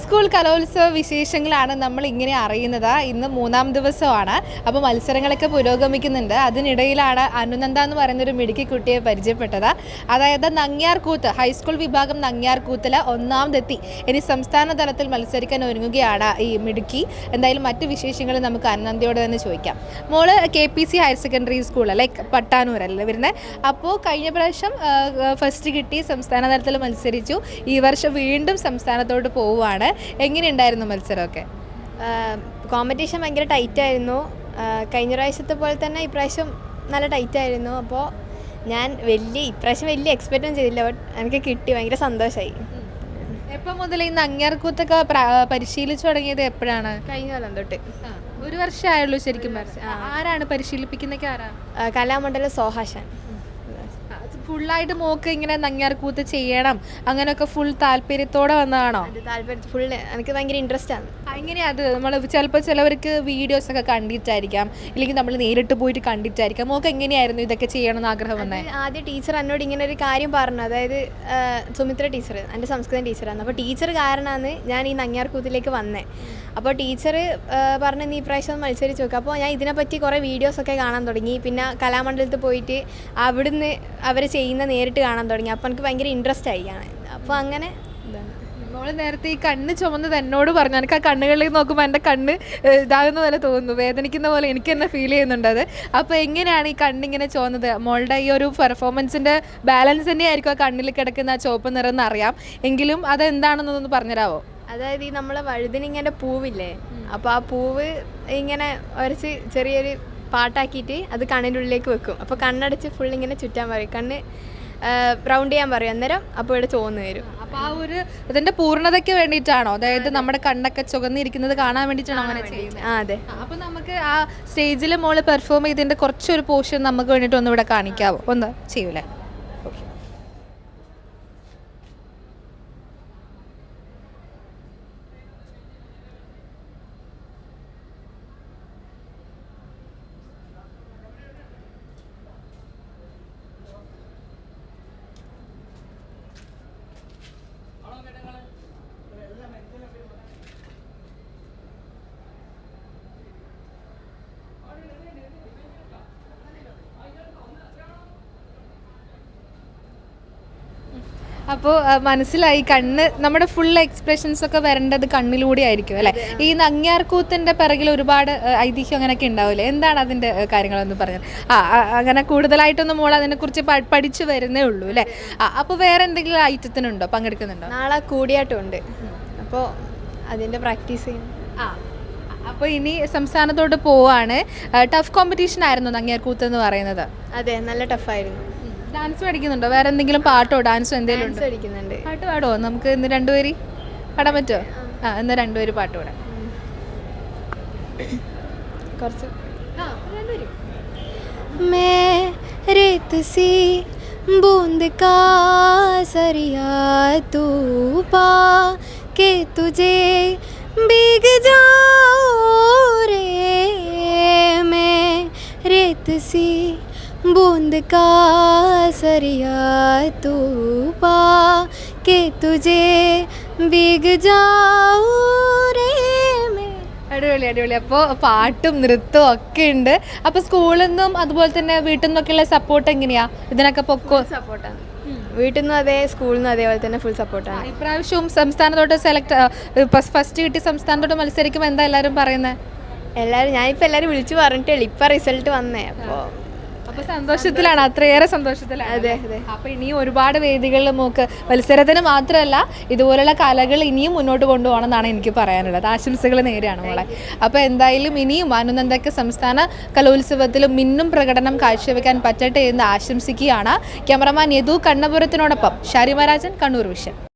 School കലോത്സവ വിശേഷങ്ങളാണ് നമ്മൾ ഇങ്ങനെ അറിയുന്നത്. ഇന്ന് മൂന്നാം ദിവസമാണ്. അപ്പോൾ മത്സരങ്ങളൊക്കെ പുരോഗമിക്കുന്നുണ്ട്. അതിനിടയിലാണ് അനുനന്ദ എന്ന് പറയുന്നൊരു മിടുക്കി കുട്ടിയെ പരിചയപ്പെട്ടത്. അതായത് നങ്ങ്യാർകൂത്ത് ഹൈസ്കൂൾ വിഭാഗം നങ്ങ്യാർകൂത്തിൽ ഒന്നാമതെത്തി. ഇനി സംസ്ഥാന തലത്തിൽ മത്സരിക്കാൻ ഒരുങ്ങുകയാണ് ഈ മിടുക്കി. എന്തായാലും മറ്റു വിശേഷങ്ങൾ നമുക്ക് അനുനന്ദയോട് തന്നെ ചോദിക്കാം. മോൾ K P C higher secondary school like പട്ടാനൂരല്ലേ വരുന്നത് അപ്പോൾ കഴിഞ്ഞ പ്രാവശ്യം ഫസ്റ്റ് കിട്ടി സംസ്ഥാന തലത്തിൽ മത്സരിച്ചു. ഈ വർഷം വീണ്ടും സംസ്ഥാനത്തോട്ട് പോവുകയാണ്. എങ്ങനെയുണ്ടായിരുന്നു മത്സരമൊക്കെ? കോമ്പറ്റീഷൻ ഭയങ്കര ടൈറ്റ് ആയിരുന്നു. കഴിഞ്ഞ പ്രാവശ്യത്തെ പോലെ തന്നെ ഇപ്രാവശ്യം നല്ല ടൈറ്റ് ആയിരുന്നു. അപ്പോൾ ഞാൻ വലിയ ഇപ്രാവശ്യം വലിയ ഒന്നും ചെയ്തില്ല ബട്ട് എനിക്ക് കിട്ടി ഭയങ്കര സന്തോഷമായി എപ്പോൾ മുതൽ ഈ അങ്ങേർക്കൂത്തൊക്കെ പ്ര- പരിശീലിച്ചു തുടങ്ങിയത് എപ്പോഴാണ്? കഴിഞ്ഞ കൊല്ലം തൊട്ട്. ഒരു വർഷമായുള്ളൂ ശരിക്കും. ആരാണ് പരിശീലിപ്പിക്കുന്നൊക്കെ ആരാ? കലാമണ്ഡലം സോഹാഷൻ ഫുള്ളായിട്ട് മോക്ക് ഇങ്ങനെ നങ്ങ്യാർകൂത്ത് ചെയ്യണം. അങ്ങനെയൊക്കെ ഫുൾ താല്പര്യത്തോടെ വന്നതാണോ? താല്പര്യം. ഫുൾ എനിക്ക് ഭയങ്കര ഇൻട്രസ്റ്റ് ആണ്. എങ്ങനെയാ അത്? നമ്മൾ ചിലപ്പോൾ ചിലവർക്ക് വീഡിയോസ് ഒക്കെ കണ്ടിട്ടായിരിക്കാം. ഇല്ലെങ്കിൽ നമ്മൾ നേരിട്ട് പോയിട്ട് കണ്ടിട്ടായിരിക്കാം. മോക്ക് എങ്ങനെയായിരുന്നു ഇതൊക്കെ ചെയ്യണമെന്ന് ആഗ്രഹം വന്നേ? ആദ്യം ടീച്ചർ എന്നോട് ഇങ്ങനെ ഒരു കാര്യം പറഞ്ഞു. അതായത് സുമിത്ര ടീച്ചർ എന്റെ സംസ്കൃതം ടീച്ചറാണ് അപ്പോൾ ടീച്ചർ കാരണമാണ് ഞാൻ ഈ നങ്ങ്യാർകൂത്തിലേക്ക് വന്നേ. അപ്പോൾ ടീച്ചർ പറഞ്ഞു നീ ഇപ്രാവശ്യം ഒന്ന് മത്സരിച്ച് നോക്കുക അപ്പോൾ ഞാൻ ഇതിനെപ്പറ്റി കുറേ വീഡിയോസൊക്കെ കാണാൻ തുടങ്ങി. പിന്നെ കലാമണ്ഡലത്തിൽ പോയിട്ട് അവിടുന്ന് അവർ ചെയ്യുന്ന നേരിട്ട് കാണാൻ തുടങ്ങി. അപ്പോൾ എനിക്ക് ഭയങ്കര ഇൻട്രസ്റ്റ് ആയി കാണാൻ. അപ്പോൾ അങ്ങനെ ഇതാണ്. മോൾ നേരത്തെ ഈ കണ്ണ് ചുമന്നത് എന്നോട് പറഞ്ഞു. എനിക്ക് ആ കണ്ണുകളിലേക്ക് നോക്കുമ്പോൾ എന്റെ കണ്ണ് ഇതാകുന്ന പോലെ തോന്നുന്നു. വേദനിക്കുന്ന പോലെ എനിക്ക് തന്നെ ഫീൽ ചെയ്യുന്നുണ്ട് അത്. അപ്പോൾ എങ്ങനെയാണ് ഈ കണ്ണിങ്ങനെ ചുവന്നത് മോളുടെ ഈ ഒരു പെർഫോമൻസിന്റെ ബാലൻസ് തന്നെയായിരിക്കും ആ കണ്ണിൽ കിടക്കുന്ന ആ ചുവപ്പ് നിറം എന്ന് അറിയാം. എങ്കിലും അതെന്താണെന്നൊന്ന് പറഞ്ഞുതരാമോ അതായത് ഈ നമ്മളെ വഴുതിനിങ്ങനെ പൂവില്ലേ? അപ്പോൾ ആ പൂവ് ഇങ്ങനെ ഒരച്ച് ചെറിയൊരു പാട്ടാക്കിയിട്ട് അത് കണ്ണിന്റെ ഉള്ളിലേക്ക് വെക്കും. അപ്പോൾ കണ്ണടച്ച് ഫുൾ ഇങ്ങനെ ചുറ്റാൻ പറയും. കണ്ണ് റൗണ്ട് ചെയ്യാൻ പറയും. അന്നേരം അപ്പോൾ ഇവിടെ ചോന്ന് വരും. അപ്പോൾ ആ ഒരു ഇതിന്റെ പൂർണതയ്ക്ക് വേണ്ടിയിട്ടാണോ? അതായത് നമ്മുടെ കണ്ണൊക്കെ ചുവന്നിരിക്കുന്നത് കാണാൻ വേണ്ടിയിട്ടാണോ അങ്ങനെ ചെയ്യുന്നത്? ആ അതെ. അപ്പോൾ നമുക്ക് ആ സ്റ്റേജിൽ മോൾ പെർഫോം ചെയ്തതിന്റെ കുറച്ചൊരു പോർഷൻ നമുക്ക് വേണ്ടിയിട്ട് ഒന്ന് ഇവിടെ കാണിക്കാവോ? ഒന്ന് ചെയ്യൂലേ? അപ്പോൾ മനസ്സിലായി കണ്ണ് നമ്മുടെ ഫുൾ എക്സ്പ്രഷൻസ് ഒക്കെ വരേണ്ടത് കണ്ണിലൂടെ ആയിരിക്കും അല്ലേ? ഈ നങ്ങ്യാർകൂത്തിന്റെ പിറകിൽ ഒരുപാട് ഐതിഹ്യം അങ്ങനെയൊക്കെ ഉണ്ടാവില്ലേ? എന്താണ് അതിന്റെ കാര്യങ്ങളൊന്നും പറഞ്ഞത്? ആ അങ്ങനെ കൂടുതലായിട്ടൊന്നും മോൾ അതിനെക്കുറിച്ച് പഠിച്ചു വരുന്നേ ഉള്ളൂ അല്ലേ? ആ അപ്പോൾ വേറെ എന്തെങ്കിലും ഐറ്റത്തിനുണ്ടോ? പങ്കെടുക്കുന്നുണ്ടോ? നാളെ കൂടിയാട്ടുണ്ട് അപ്പോൾ അതിന്റെ പ്രാക്ടീസ് ചെയ്യും. ആ അപ്പോൾ ഇനി സംസ്ഥാനത്തോട്ട് പോവാണ്. ടഫ് കോമ്പറ്റീഷൻ ആയിരുന്നു നങ്ങ്യാർകൂത്ത് എന്ന് പറയുന്നത്. അതെ നല്ല ടഫായിരുന്നു. ഡാൻസ് പഠിക്കുന്നുണ്ടോ വേറെ എന്തെങ്കിലും പാട്ടോ ഡാൻസോ എന്തെങ്കിലും ഉണ്ടോ ഡാൻസ് പഠിക്കുന്നുണ്ട് പാട്ട് പാടുമോ നമുക്ക് ഇന്ന് രണ്ടുപേര് പാടാൻ പറ്റുമോ ആ ഇന്ന് രണ്ടുപേര് പാട്ട് പാടാം കുറച്ച് मैं रेत सी बूंद का सरिया तू पा के तुझे भीग जाओ रे मैं रेत सी बूंद का सरिया तू पा के तुझे भीग जाओ रे मैं അടിപൊളി അടിപൊളി അപ്പോൾ പാട്ടും നൃത്തവും ഒക്കെ ഉണ്ട് അപ്പോൾ സ്കൂളിൽ നിന്നും അതുപോലെ തന്നെ വീട്ടിൽ നിന്നൊക്കെയുള്ള സപ്പോർട്ട് എങ്ങനെയാ ഇതിനൊക്കെ പൊക്കോ സപ്പോർട്ടാണ് വീട്ടിൽ നിന്നും അതെ സ്കൂളിൽ നിന്നും അതേപോലെ തന്നെ ഫുൾ സപ്പോർട്ടാണ് ഇപ്രാവശ്യവും സംസ്ഥാനത്തോട്ട് സെലക്ട് ഫസ്റ്റ് കിട്ടി സംസ്ഥാനത്തോട്ട് മത്സരിക്കുമ്പോൾ എന്താ എല്ലാവരും പറയുന്നത് എല്ലാവരും ഞാനിപ്പോൾ എല്ലാവരും വിളിച്ചു പറഞ്ഞിട്ടേ ഇപ്പം റിസൾട്ട് വന്നേ. അപ്പോൾ അപ്പൊ സന്തോഷത്തിലാണ് അത്രയേറെ സന്തോഷത്തിലാണ്. അതെ അതെ. അപ്പൊ ഇനിയും ഒരുപാട് വേദികളിൽ നമുക്ക് മത്സരത്തിന് മാത്രമല്ല ഇതുപോലുള്ള കലകൾ ഇനിയും മുന്നോട്ട് കൊണ്ടുപോകണം എന്നാണ് എനിക്ക് പറയാനുള്ളത്. ആശംസകൾ നേരെയാണ് മോളെ. അപ്പൊ എന്തായാലും ഇനിയും അനുനന്ദയ്ക്ക് സംസ്ഥാന കലോത്സവത്തിലും മിന്നും പ്രകടനം കാഴ്ചവെക്കാൻ പറ്റട്ടെ എന്ന് ആശംസിക്കുകയാണ് ക്യാമറമാൻ യദു കണ്ണപുരത്തിനോടൊപ്പം ഷാരിമരാജൻ കണ്ണൂർ വിഷൻ.